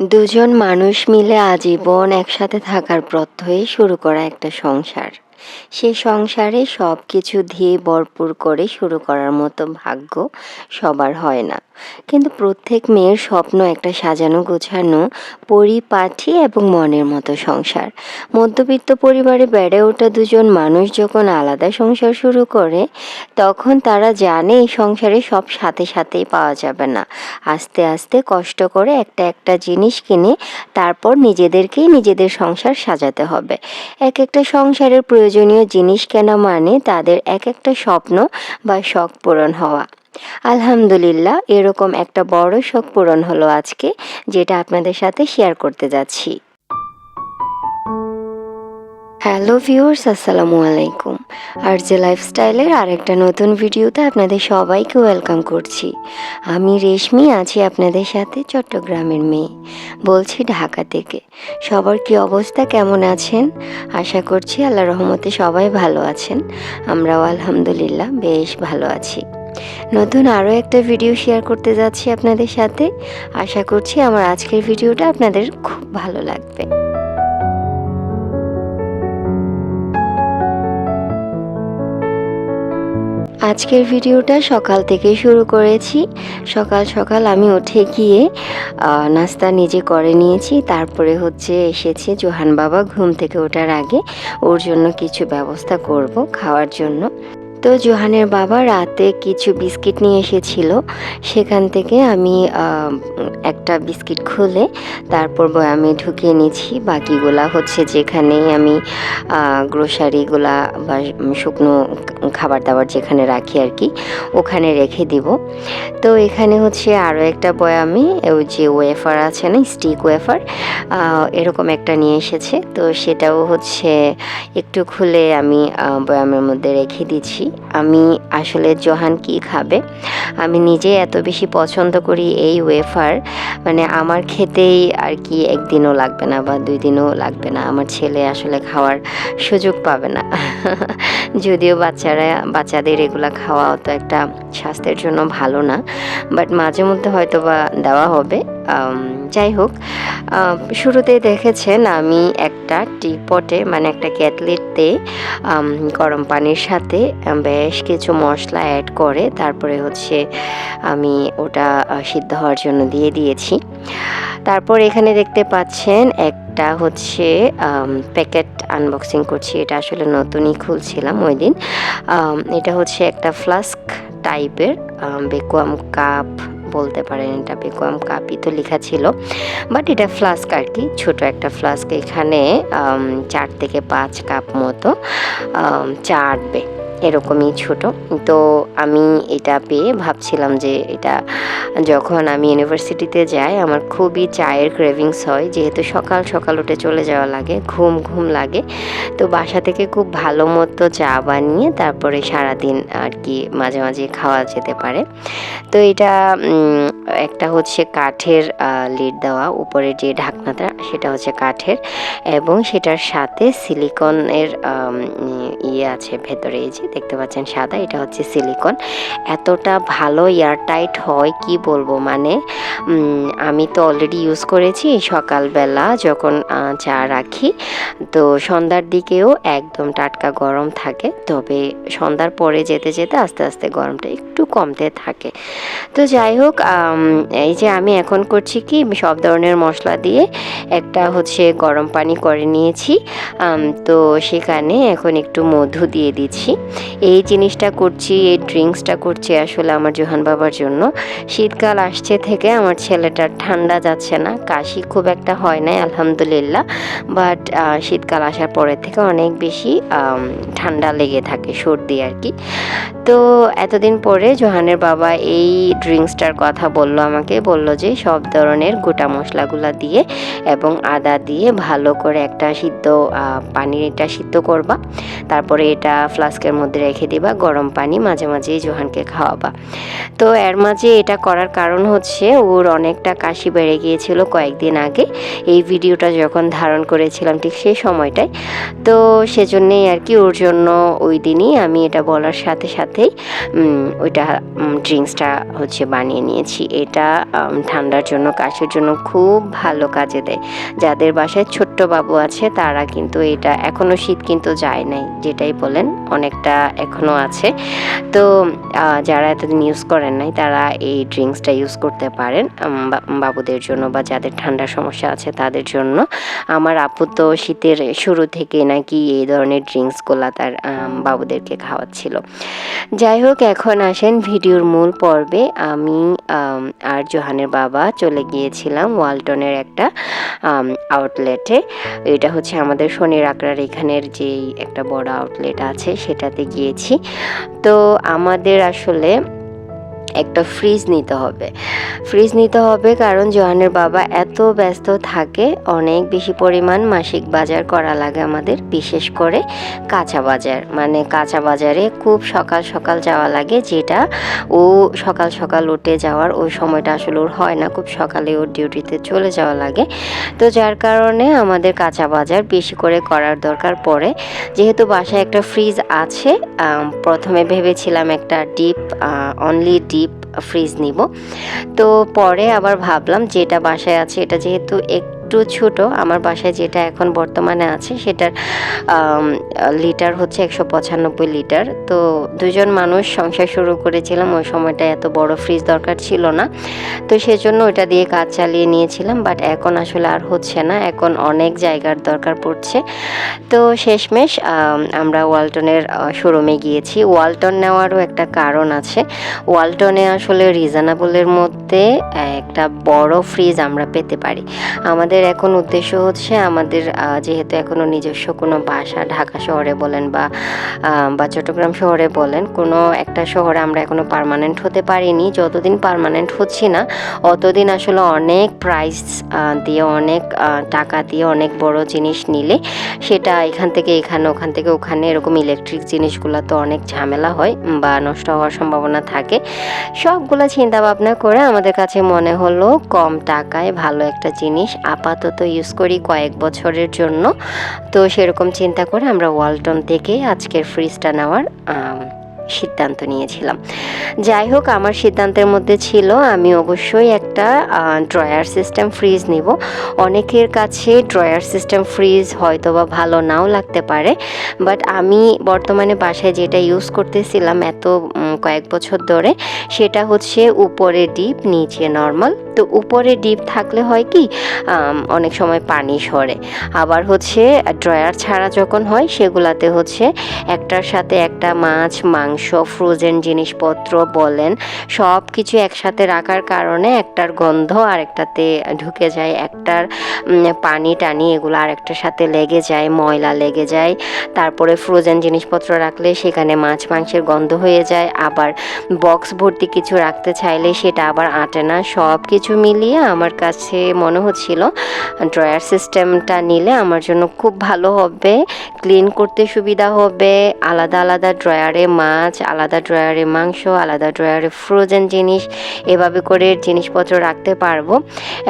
দুজন মানুষ মিলে আজীবন একসাথে থাকার প্রত্যয়ে শুরু করা একটা সংসার। সে সংসারে সব কিছু দিয়ে ভরপুর করে শুরু করার মতো ভাগ্য সবার হয় না। কিন্তু প্রত্যেক মেয়ের স্বপ্ন একটা সাজানো গোছানো, পরিপাঠি এবং মনের মতো সংসার। মধ্যবিত্ত পরিবারে বেড়ে ওঠা দুজন মানুষ যখন আলাদা সংসার শুরু করে, তখন তারা জানে এই সংসারে সব সাথে সাথেই পাওয়া যাবে না। আস্তে আস্তে কষ্ট করে একটা একটা জিনিস কিনে তারপর নিজেদেরকেই নিজেদের সংসার সাজাতে হবে। এক একটা সংসারের প্রয়োজনীয় জিনিস কেনা মানে তাদের এক একটা স্বপ্ন বা শখ পূরণ হওয়া। আলহামদুলিল্লাহ, এরকম একটা বড় শখ পূরণ হলো আজকে, যেটা আপনাদের সাথে শেয়ার করতে যাচ্ছি। হ্যালো ভিউয়ার্স, আসসালামু আলাইকুম। আর যে লাইফস্টাইলের আরেকটা নতুন ভিডিওতে আপনাদের সবাইকে ওয়েলকাম করছি। আমি রেশমি, আছি আপনাদের সাথে চট্টগ্রামের মেয়ে। বলছি ঢাকা থেকে। সবার কি অবস্থা, কেমন আছেন? আশা করছি আল্লাহ রহমতে সবাই ভালো আছেন। আমরাও আলহামদুলিল্লাহ বেশ ভালো আছি। নতুন আরও একটা ভিডিও শেয়ার করতে যাচ্ছি আপনাদের সাথে। আশা করছি আমার আজকের ভিডিওটা আপনাদের খুব ভালো লাগবে। আজকের ভিডিওটা সকাল থেকে শুরু করেছি। সকাল সকাল আমি উঠে গিয়ে নাস্তা নিজে করে নিয়েছি। তারপরে হচ্ছে এসেছে জোহান বাবা ঘুম থেকে ওঠার আগে। ওর জন্য কিছু ব্যবস্থা করব খাওয়ার জন্য। তো জোহানের বাবা রাতে কিছু বিস্কিট নিয়ে এসেছিল। সেখান থেকে আমি একটা বিস্কিট খুলে তারপর আমি ঢুকিয়ে নিয়েছি বাকিগুলা হচ্ছে যেখানে আমি গ্রোসারিগুলা বা শুকনো খাবার দাবার যেখানে রাখি আর কি ওখানে রেখে দিব। তো এখানে হচ্ছে আরও একটা বয়ামি ওই যে ওয়েফার আছে না স্টিক ওয়েফার এরকম একটা নিয়ে এসেছে। তো সেটাও হচ্ছে একটু খুলে আমি বয়ামের মধ্যে রেখে দিচ্ছি। আমি আসলে জোহান কি খাবে? আমি নিজে এত বেশি পছন্দ করি এই ওয়েফার। মানে আমার খেতেই আর কি একদিনও লাগবে না বা দুই দিনও লাগবে না। আমার ছেলে আসলে খাওয়ার সুযোগ পাবে না। যদিও বাচ্চারা, বাচ্চাদের এগুলা খাওয়া অত একটা স্বাস্থ্যের জন্য ভালো না। বাট মাঝে মধ্যে হয়তো বা দেওয়া হবে। যাই হোক শুরুতে দেখেছেন আমি একটা টি পটে মানে একটা ক্যাটলিতে গরম পানির সাথে বেশ কিছু মশলা অ্যাড করে, তারপরে হচ্ছে আমি ওটা সিদ্ধ হওয়ার জন্য দিয়ে দিয়েছি। তারপর এখানে দেখতে পাচ্ছেন একটা হচ্ছে প্যাকেট আনবক্সিং করছি, এটা আসলে নতুনই খুলছিলাম ওই দিন এটা হচ্ছে একটা ফ্লাস্ক টাইপের বেকুয়াম কাপ বলতে পারেন, এটা বেকোয়াম কাপই তো লেখা ছিল। বাট এটা ফ্লাস্ক আর কি, ছোটো একটা ফ্লাস্ক এখানে চার থেকে পাঁচ কাপ মতো চা আটবে। এরকমই ছোট। তো আমি এটা পেয়ে ভাবছিলাম যে এটা যখন আমি ইউনিভার্সিটিতে যাই, আমার খুবই চায়ের ক্রেভিংস হয়। যেহেতু সকাল সকাল উঠে চলে যাওয়া লাগে, ঘুম ঘুম লাগে। তো বাসা থেকে খুব ভালো মতো চা বানিয়ে তারপরে সারাদিন আর কি মাঝে মাঝে খাওয়া যেতে পারে। তো এটা একটা হচ্ছে কাঠের লিড দেওয়া। উপরে যে ঢাকনাটা, সেটা হচ্ছে কাঠের। এবং সেটার সাথে সিলিকনের ইয়ে আছে ভেতরে, এই যে দেখতে পাচ্ছেন সাদা এটা হচ্ছে সিলিকন। এতটা ভালো এয়ারটাইট হয় কি বলব মানে আমি তো অলরেডি ইউজ করেছি সকালবেলা যখন চা রাখি। তো সন্ধ্যার দিকেও একদম টাটকা গরম থাকে। তবে সন্ধ্যার পরে যেতে যেতে আস্তে আস্তে গরমটা একটু কমতে থাকে। তো যাই হোক এই যে আমি এখন করছি কি, সব ধরনের মশলা দিয়ে একটা হচ্ছে গরম পানি করে নিয়েছি। তো সেখানে এখন একটু মধু দিয়ে দিচ্ছি। এই জিনিসটা করছি, এই ড্রিঙ্কসটা করছি আসলে আমার জোহান বাবার জন্য। শীতকাল আসছে থেকে আমার ছেলেটার ঠান্ডা যাচ্ছে না, কাশি খুব একটা হয় নাই, আলহামদুলিল্লাহ। বাট শীতকাল আসার পরে থেকে অনেক বেশি ঠান্ডা লেগে থাকে, সর্দি আর কি। তো এতদিন পরে জোহানের বাবা এই ড্রিঙ্কসটার কথা বলল আমাকে বলল যে সব ধরনের গোটা মশলাগুলা দিয়ে এবং আদা দিয়ে ভালো করে একটা সিদ্ধ আহ, পানিটা সিদ্ধ করবা। তারপরে এটা ফ্লাস্কের মধ্যে রেখে দিবা গরম পানি মাঝে মাঝেই জোহানকে খাওয়াবা। তো এর মাঝে এটা করার কারণ হচ্ছে ওর অনেকটা কাশি বেড়ে গিয়েছিল কয়েকদিন আগে। এই ভিডিওটা যখন ধারণ করেছিলাম ঠিক সেই সময়টায়। তো সেজন্যেই আর কি ওর জন্য ওই দিনই আমি এটা বলার সাথে সাথে উম, ওইটা ড্রিঙ্কসটা হচ্ছে বানিয়ে নিয়েছি। এটা ঠান্ডার জন্য কাশের জন্য খুব ভালো কাজে দেয়। যাদের বাসায় ছোট্ট বাবু আছে তারা কিন্তু এটা এখনও শীত কিন্তু যায় নাই যেটাই বলেন অনেকটা এখনও আছে। তো যারা এতদিন ইউজ করেন নাই তারা এই ড্রিঙ্কসটা ইউজ করতে পারেন বাবুদের জন্য বা যাদের ঠান্ডার সমস্যা আছে তাদের জন্য। আমার আপু তো শীতের শুরু থেকে নাকি এই ধরনের ড্রিঙ্কসগুলা তার বাবুদেরকে খাওয়াচ্ছিল। যাই হোক এখন আসেন ভিডিওর মূল পর্বে। আমি আর জোহানের বাবা চলে গিয়েছিলাম ওয়ালটনের একটা আউটলেটে এটা হচ্ছে আমাদের শনির আকড়ার এখানের যেই একটা বড় আউটলেট আছে, সেটাতে গিয়েছি। তো আমাদের আসলে একটা ফ্রিজ নিতে হবে। ফ্রিজ নিতে হবে কারণ জোহানের বাবা এত ব্যস্ত থাকে, অনেক বেশি পরিমাণ মাসিক বাজার করা লাগে আমাদের, বিশেষ করে কাঁচা বাজার। মানে কাঁচা বাজারে খুব সকাল সকাল যাওয়া লাগে, যেটা ও সকাল সকাল উঠে যাওয়ার ওই সময়টা আসলে ওর হয় না, খুব সকালে ওর ডিউটিতে চলে যাওয়া লাগে। তো যার কারণে আমাদের কাঁচা বাজার বেশি করে করার দরকার পড়ে। যেহেতু বাসায় একটা ফ্রিজ আছে প্রথমে ভেবেছিলাম একটা ডিপ অনলি ডিপ ফ্রিজ নিব। তো পরে আবার ভাবলাম যে এটা বাসায় আছে এটা যেহেতু একটু ছোট, আমার বাসায় যেটা এখন বর্তমানে আছে সেটার লিটার হচ্ছে একশো পঁচানব্বই লিটার। তো দুজন মানুষ সংসার শুরু করেছিলাম, ওই সময়টা এত বড় ফ্রিজ দরকার ছিল না। তো সেজন্য ওটা দিয়ে কাজ চালিয়ে নিয়েছিলাম বাট এখন আসলে আর হচ্ছে না, এখন অনেক জায়গার দরকার পড়ছে। তো শেষমেশ আমরা ওয়ালটনের শোরুমে গিয়েছি। ওয়ালটন নেওয়ারও একটা কারণ আছে। ওয়ালটনে আসলে রিজনেবলের মধ্যে একটা বড় ফ্রিজ আমরা পেতে পারি। আমাদের এখন উদ্দেশ্য হচ্ছে আমাদের যেহেতু এখনও নিজস্ব কোনো বাসা ঢাকা শহরে বলেন বা বা চট্টগ্রাম শহরে বলেন, কোনো একটা শহরে আমরা এখনও পার্মানেন্ট হতে পারিনি। যতদিন পার্মানেন্ট হচ্ছি না, অতদিন আসলে অনেক প্রাইস দিয়ে অনেক টাকা দিয়ে অনেক বড় জিনিস নিলে সেটা এখান থেকে এখানে, ওখান থেকে ওখানে, এরকম ইলেকট্রিক জিনিসগুলো তো অনেক ঝামেলা হয় বা নষ্ট হওয়ার সম্ভাবনা থাকে। সবগুলো চিন্তা ভাবনা করে আমাদের কাছে মনে হলো কম টাকায় ভালো একটা জিনিস আপাতত ইউজ করি কয়েক বছরের জন্য। তো সেরকম চিন্তা করে আমরা ওয়ালটন থেকে আজকের ফ্রিজটা নেওয়ার সিদ্ধান্ত নিয়েছিলাম। যাই হোক, আমার সিদ্ধান্তের মধ্যে ছিল আমি অবশ্যই একটা ড্রয়ার সিস্টেম ফ্রিজ নিব। অনেকের কাছে ড্রয়ার সিস্টেম ফ্রিজ হয়তো বা ভালো নাও লাগতে পারে বাট আমি বর্তমানে বাসায় যেটা ইউজ করতেছিলাম এত কয়েক বছর ধরে, সেটা হচ্ছে উপরে ডিপ, নিচে নর্মাল। তো উপরে ডিপ থাকলে হয় কি অনেক সময় পানি সরে আবার হচ্ছে ড্রয়ার ছাড়া যখন হয়, সেগুলাতে হচ্ছে একটার সাথে একটা মাছ, মাংস ফ্রোজেন জিনিসপত্র বলেন সব কিছু একসাথে রাখার কারণে একটার গন্ধ আর একটাতে ঢুকে যায়, একটার পানি টানি এগুলো আরেকটার সাথে লেগে যায়, ময়লা লেগে যায়। তারপরে ফ্রোজেন জিনিসপত্র রাখলে সেখানে মাছ, মাংসের গন্ধ হয়ে যায়। আবার বক্স ভর্তি কিছু রাখতে চাইলে সেটা আবার আটে না। সব কিছু মিলিয়ে আমার কাছে মনে হচ্ছিল, ড্রয়ার সিস্টেমটা নিলে আমার জন্য খুব ভালো হবে, ক্লিন করতে সুবিধা হবে, আলাদা আলাদা ড্রয়ারে মাছ, আলাদা ড্রয়ারে মাংস, আলাদা ড্রয়ারে ফ্রোজেন জিনিস, এভাবে করে জিনিসপত্র রাখতে পারব।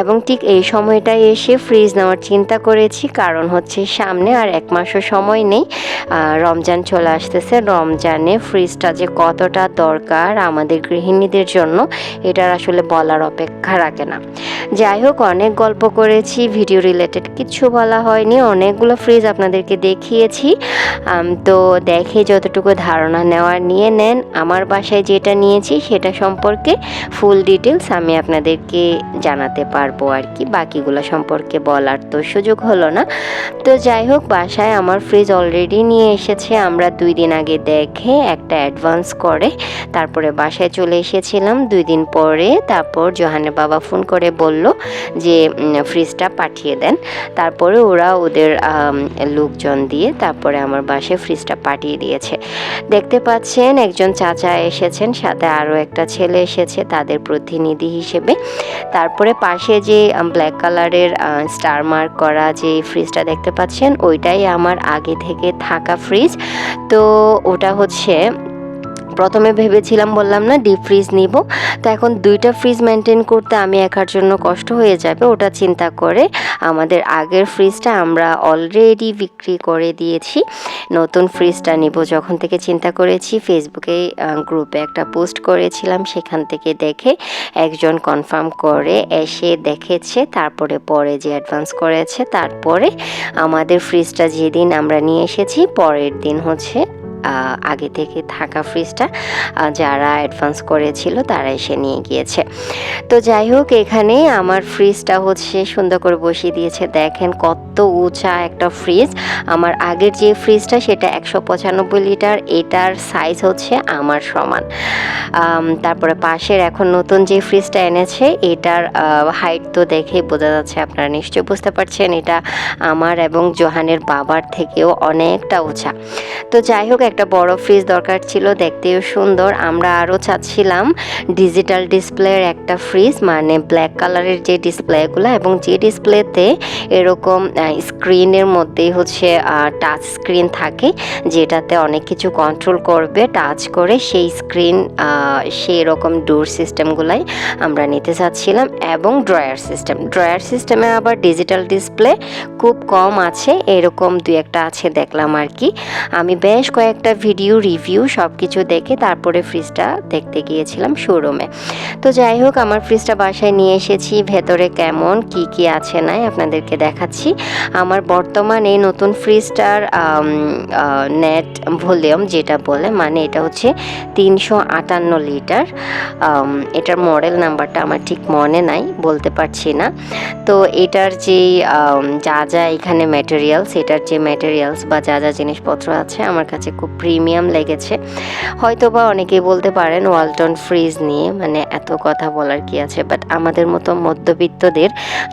এবং ঠিক এই সময়টায় এসে ফ্রিজ নেওয়ার চিন্তা করেছি, কারণ হচ্ছে সামনে আর এক মাসও সময় নেই। রমজান চলে আসতেছে, রমজানে ফ্রিজটা যে কতটা দরকার আমাদের গৃহিণীদের জন্য, এটার আসলে বলার অপেক্ষা রাখে না। যাই হোক, অনেক গল্প করেছি ভিডিও রিলেটেড কিছু বলা হয়নি, অনেকগুলো ফ্রিজ আপনাদেরকে দেখিয়েছি। তো দেখে যতটুকু ধারণা নেওয়ার নিয়ে নেন, আমার বাসায় যেটা নিয়েছি সেটা সম্পর্কে ফুল ডিটেলস আমি আপনাদেরকে জানাতে পারব আর কি, বাকিগুলো সম্পর্কে বলার তো সুযোগ হলো না। তো যাই হোক, বাসায় আমার ফ্রিজ অলরেডি নিয়ে এসেছে, আমরা দুই দিন আগে দেখে একটা অ্যাডভান্স করে তারপরে বাসায় চলে এসেছিলাম। দুই দিন পরে তারপর জোহানের বাবা ফোন করে বলল যে ফ্রিজটা পাঠিয়ে দেন। তারপরে ওরা ওদের লোকজন দিয়ে তারপরে আমার বাসায় ফ্রিজটা পাঠিয়ে দিয়েছে। দেখতে পাচ্ছেন একজন চাচা এসেছেন, সাথে আরও একটা ছেলে এসেছে তাদের প্রতিনিধি হিসেবে। তারপরে পাশে যে ব্ল্যাক কালারের স্টার মার্ক করা যে ফ্রিজটা দেখতে পাচ্ছেন, ওইটাই আমার আগে থেকে থাকা ফ্রিজ তো ওটা হচ্ছে প্রথমে ভেবেছিলাম, বললাম, না ডিপ ফ্রিজ নিব। তো এখন দুইটা ফ্রিজ মেনটেন করতে আমি একার জন্য কষ্ট হয়ে যাবে, ওটা চিন্তা করে আমাদের আগের ফ্রিজটা আমরা অলরেডি বিক্রি করে দিয়েছি। নতুন ফ্রিজটা নিব যখন থেকে চিন্তা করেছি ফেসবুকে গ্রুপে একটা পোস্ট করেছিলাম, সেখান থেকে দেখে একজন কনফার্ম করে এসে দেখেছে, তারপরে পরে যে অ্যাডভান্স করেছে, তারপরে আমাদের ফ্রিজটা যেদিন আমরা নিয়ে এসেছি, পরের দিন হচ্ছে আগে থেকে থাকা ফ্রিজটা যারা অ্যাডভান্স করেছিল তারা এসে নিয়ে গিয়েছে। তো যাই হোক, এখানে আমার ফ্রিজটা হচ্ছে সুন্দর করে বসিয়ে দিয়েছে। দেখেন কত উঁচা একটা ফ্রিজ। আমার আগের যে ফ্রিজটা সেটা একশো পঁচানব্বই লিটার, এটার সাইজ হচ্ছে আমার সমান। তারপরে পাশের এখন নতুন যে ফ্রিজটা এনেছে, এটার হাইট তো দেখেই বোঝা যাচ্ছে, আপনারা নিশ্চয়ই বুঝতে পারছেন। এটা আমার এবং জোহানের বাবার থেকেও অনেকটা উঁচা। তো যাই হোক একটা বড় ফ্রিজ দরকার ছিল, দেখতেও সুন্দর। আমরা আরও চাচ্ছিলাম ডিজিটাল ডিসপ্লের একটা ফ্রিজ মানে ব্ল্যাক কালারের যে ডিসপ্লেগুলো এবং যে ডিসপ্লেতে এরকম স্ক্রিনের মধ্যেই হচ্ছে টাচ স্ক্রিন থাকে, যেটাতে অনেক কিছু কন্ট্রোল করবে টাচ করে সেই স্ক্রিন সেই রকম ডোর সিস্টেমগুলাই আমরা নিতে চাচ্ছিলাম এবং ড্রয়ার সিস্টেম ড্রয়ার সিস্টেমে আবার ডিজিটাল ডিসপ্লে খুব কম আছে, এরকম দুই একটা আছে দেখলাম আর কি। আমি বেশ কয়েকটা ভিডিও রিভিউ সব কিছু দেখে তারপরে ফ্রিজটা দেখতে গিয়েছিলাম শোরুমে তো যাই হোক, আমার ফ্রিজটা বাসায় নিয়ে এসেছি, ভেতরে কেমন, কি কি আছে নাই আপনাদেরকে দেখাচ্ছি। আমার বর্তমান এই নতুন ফ্রিজটার নেট ভলিউম যেটা বলে মানে এটা হচ্ছে তিনশো আটান্ন লিটার এটার মডেল নাম্বারটা আমার ঠিক মনে নাই, বলতে পারছি না। তো এটার যে যা যা এখানে ম্যাটেরিয়ালস এটার যে ম্যাটেরিয়ালস বা যা যা জিনিসপত্র আছে, আমার কাছে খুব প্রিমিয়াম লেগেছে। হয়তো বা অনেকেই বলতে পারেন ওয়ালটন ফ্রিজ নিয়ে মানে এত কথা বলার কি আছে? বাট আমাদের মতো মধ্যবিত্তদের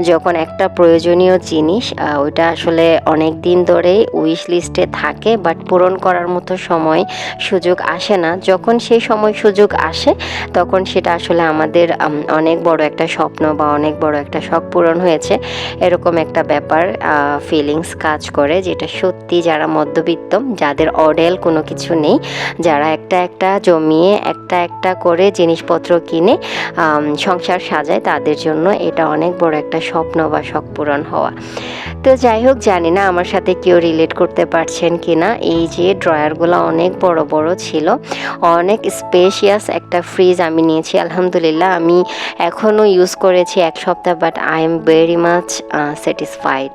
যখন একটা প্রয়োজনীয় জিনিস ওইটা আসলে অনেক দিন ধরেই উইশ লিস্টে থাকে বাট পূরণ করার মতো সময় সুযোগ আসে না। যখন সেই সময় সুযোগ আসে, তখন সেটা আসলে আমাদের অনেক বড় একটা স্বপ্ন বা অনেক বড় একটা শখ পূরণ হয়েছে। এরকম একটা ব্যাপার ফিলিংস কাজ করে, যেটা সত্যি যারা মধ্যবিত্ত, যাদের অডেল কোনো কিছু নেই। যারা একটা একটা জমিয়ে একটা একটা করে জিনিসপত্র কিনে সংসার সাজায় তাদের জন্য এটা অনেক বড় একটা স্বপ্ন বা শখ পূরণ হওয়া। তো যাই হোক জানি না আমার সাথে কেউ রিলেট করতে পারছেন কি না এই যে ড্রয়ারগুলো অনেক বড় বড় ছিল অনেক স্পেশিয়াস একটা ফ্রিজ আমি নিয়েছি আলহামদুলিল্লাহ। আমি এখনও ইউজ করেছি এক সপ্তাহ but I am very much satisfied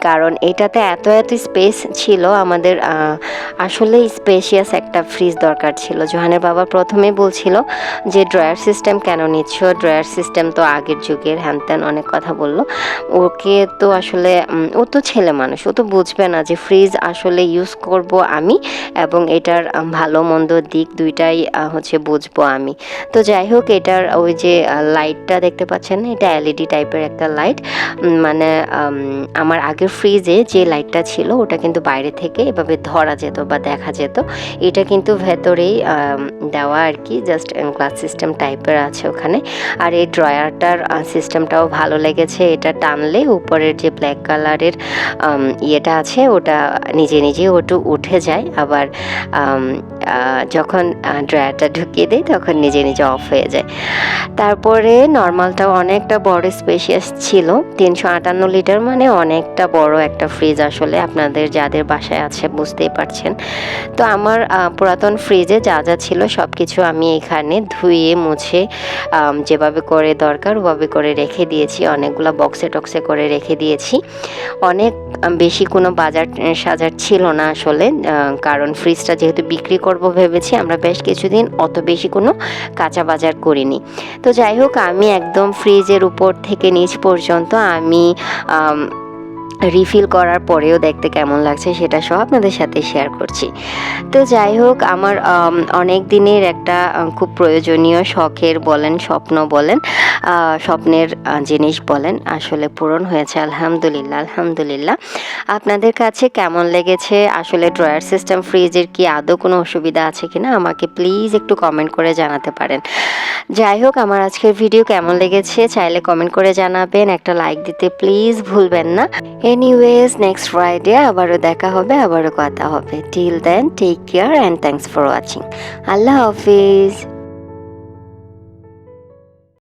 কারণ এটাতে এত এত স্পেস ছিল আমাদের আহ, আসলে স্পেশিয়াস একটা ফ্রিজ দরকার ছিল। জোহানের বাবা প্রথমে বলছিল যে ড্রয়ার সিস্টেম কেন নিচ্ছ? ড্রয়ার সিস্টেম তো আগের যুগের। হ্যান ত্যান অনেক কথা বলল। ওকে তো আসলে ও তো ছেলে মানুষ, ও তো বুঝবে না যে ফ্রিজ আসলে ইউজ করব আমি এবং এটার ভালো মন্দ দিক দুইটাই হচ্ছে বুঝব আমি। তো যাই হোক, এটার ওই যে লাইটটা দেখতে পাচ্ছেন? না এটা এলইডি টাইপের একটা লাইট মানে আমার আগের ফ্রিজে যে লাইটটা ছিল, ওটা কিন্তু বাইরে থেকে এভাবে ধরা যেত বা দেখা যেত। এটা কিন্তু ভেতরেই দেওয়া আর কি জাস্ট গ্লাস সিস্টেম টাইপের আছে ওখানে। আর এই ড্রয়ারটার সিস্টেমটাও ভালো লেগেছে। এটা টানলে উপরের যে ব্ল্যাক কালারের ইয়েটা আছে, ওটা নিজে নিজে ওটু উঠে যায়। আবার যখন ড্রয়ারটা ঢুকিয়ে দেয়, তখন নিজে নিজে অফ হয়ে যায়। তারপরে নর্মালটাও অনেকটা বড় স্পেশিয়াস ছিল। তিনশো আটান্ন লিটার মানে অনেকটা বড় একটা ফ্রিজ আসলে আপনাদের, যাদের বাসায় আছে, বুঝতেই পারছেন। তো আমার পুরাতন ফ্রিজে যা যা ছিল সব কিছু আমি এখানে ধুয়ে, মুছে যেভাবে করে দরকার ওভাবে করে রেখে দিয়েছি। অনেকগুলো বক্সে টক্সে করে রেখে দিয়েছি। অনেক বেশি কোনো বাজার সাজার ছিল না আসলে কারণ ফ্রিজটা যেহেতু বিক্রি করব ভেবেছি, আমরা বেশ কিছুদিন অত বেশি কোনো কাঁচা বাজার করিনি। তো যাই হোক, আমি একদম ফ্রিজের উপর থেকে নিচ পর্যন্ত আমি রিফিল করার পরেও দেখতে কেমন লাগছে সেটা সব আপনাদের সাথে শেয়ার করছি। তো যাই হোক, আমার অনেক দিনের একটা খুব প্রয়োজনীয় শখের বলেন, স্বপ্ন বলেন স্বপ্নের জিনিস বলেন, আসলে পূরণ হয়েছে আলহামদুলিল্লাহ আলহামদুলিল্লাহ। আপনাদের কাছে কেমন লেগেছে? আসলে ড্রয়ার সিস্টেম ফ্রিজের কি আদৌ কোনো অসুবিধা আছে কি না আমাকে প্লিজ একটু কমেন্ট করে জানাতে পারেন। যাই হোক, আমার আজকের ভিডিও কেমন লেগেছে? চাইলে কমেন্ট করে জানাবেন। একটা লাইক দিতে প্লিজ ভুলবেন না। এনিওয়েজ নেক্সট ফ্রাইডে আবারও দেখা হবে, আবারও কথা হবে। Till then take care and thanks for watching Allah Hafiz.